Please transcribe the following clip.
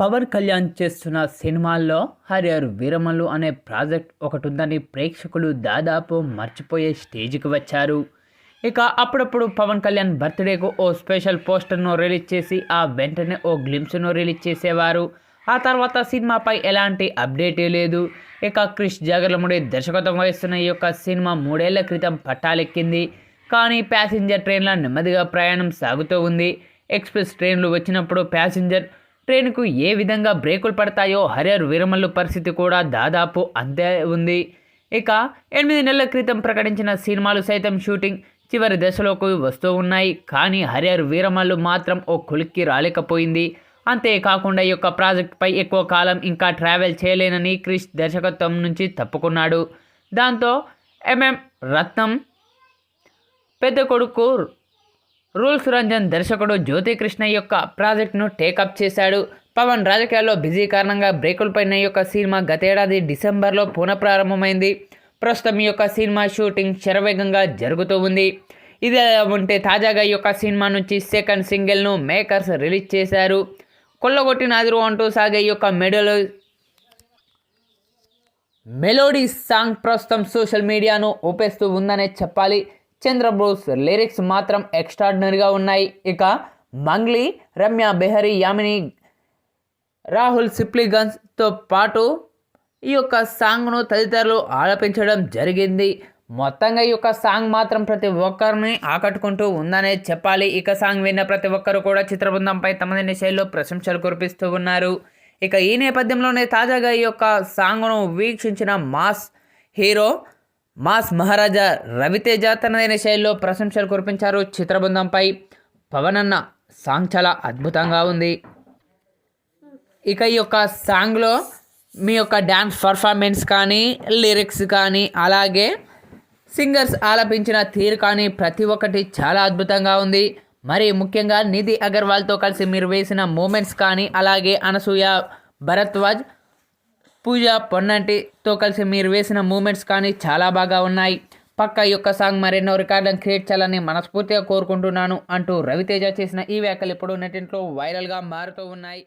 పవన్ కళ్యాణ్ చేస్తున్న సినిమాల్లో హరిహర్ వీరమల్లు అనే ప్రాజెక్ట్ ఒకటి ఉందని ప్రేక్షకులు దాదాపు మర్చిపోయే స్టేజ్కి వచ్చారు. ఇక అప్పుడప్పుడు పవన్ కళ్యాణ్ బర్త్డేకు ఓ స్పెషల్ పోస్టర్ను రిలీజ్ చేసి ఆ వెంటనే ఓ గ్లిమ్స్ను రిలీజ్ చేసేవారు. ఆ తర్వాత సినిమాపై ఎలాంటి అప్డేటే లేదు. ఇక క్రిష్ జాగర్లముడి దర్శకత్వం వహిస్తున్న ఈ యొక్క సినిమా మూడేళ్ళ క్రితం పట్టాలెక్కింది. కానీ ప్యాసింజర్ ట్రైన్ల నెమ్మదిగా ప్రయాణం సాగుతూ ఉంది. ఎక్స్ప్రెస్ ట్రైన్లు వచ్చినప్పుడు ప్యాసింజర్ ట్రైన్కు ఏ విధంగా బ్రేకులు పడతాయో హరిహర్ వీరమల్లు పరిస్థితి కూడా దాదాపు అంతే ఉంది. ఇక ఎనిమిది నెలల క్రితం ప్రకటించిన సినిమాలు సైతం షూటింగ్ చివరి దశలోకి వస్తూ ఉన్నాయి. కానీ హరిహర్ వీరమల్లు మాత్రం ఓ కొలిక్కి రాలేకపోయింది. అంతేకాకుండా ఈ యొక్క ప్రాజెక్ట్పై ఎక్కువ కాలం ఇంకా ట్రావెల్ చేయలేనని క్రిష్ దర్శకత్వం నుంచి తప్పుకున్నాడు. దాంతో ఎంఎం రత్నం పెద్ద కొడుకు రూల్స్ రంజన్ దర్శకుడు జ్యోతికృష్ణ యొక్క ప్రాజెక్ట్ను టేకప్ చేశాడు. పవన్ రాజకీయాల్లో బిజీ కారణంగా బ్రేకులపైన ఈ యొక్క సినిమా గతేడాది డిసెంబర్లో పునఃప్రారంభమైంది. ప్రస్తుతం ఈ యొక్క సినిమా షూటింగ్ శరవేగంగా జరుగుతూ ఉంది. ఇది ఉంటే తాజాగా ఈ యొక్క సినిమా నుంచి సెకండ్ సింగిల్ను మేకర్స్ రిలీజ్ చేశారు. కొల్లగొట్టిన అదురు అంటూ సాగే ఈ యొక్క మెడలో మెలోడీ సాంగ్ ప్రస్తుతం సోషల్ మీడియాను ఊపేస్తూ ఉందనే చెప్పాలి. చంద్రబోస్ లిరిక్స్ మాత్రం ఎక్స్ట్రాడినరీగా ఉన్నాయి. ఇక మంగ్లీ రమ్య బెహరీ యామిని రాహుల్ సిప్లిగన్స్తో పాటు ఈ యొక్క సాంగ్ను తదితరులు ఆలపించడం జరిగింది. మొత్తంగా ఈ యొక్క సాంగ్ మాత్రం ప్రతి ఒక్కరిని ఆకట్టుకుంటూ ఉందనే చెప్పాలి. ఇక సాంగ్ విన్న ప్రతి ఒక్కరు కూడా చిత్రబృందంపై తమదైన శైలిలో ప్రశంసలు కురిపిస్తూ ఉన్నారు. ఇక ఈ నేపథ్యంలోనే తాజాగా ఈ యొక్క సాంగ్ను వీక్షించిన mass hero mass Maharaja Ravi Teja తనదైన శైలిలో ప్రశంసలు కురిపించారు చిత్రబృందంపై. పవన్ అన్న సాంగ్ చాలా అద్భుతంగా ఉంది. ఇక ఈ యొక్క సాంగ్లో మీ యొక్క డ్యాన్స్ పర్ఫార్మెన్స్ కానీ లిరిక్స్ కానీ అలాగే సింగర్స్ ఆలపించిన తీరు కానీ ప్రతి ఒక్కటి చాలా అద్భుతంగా ఉంది. మరి ముఖ్యంగా నిధి అగర్వాల్తో కలిసి మీరు వేసిన మూమెంట్స్ కానీ అలాగే అనసూయ భరద్వాజ్ పూజ పొన్నంటితో కలిసి మీరు వేసిన మూమెంట్స్ కానీ చాలా బాగా ఉన్నాయి. పక్క యొక్క సాంగ్ మరెన్నో రికార్డులను క్రియేట్ చేయాలని మనస్ఫూర్తిగా కోరుకుంటున్నాను అంటూ రవితేజ చేసిన ఈ వ్యాఖ్యలు ఇప్పుడు నెటింట్లో వైరల్గా మారుతూ ఉన్నాయి.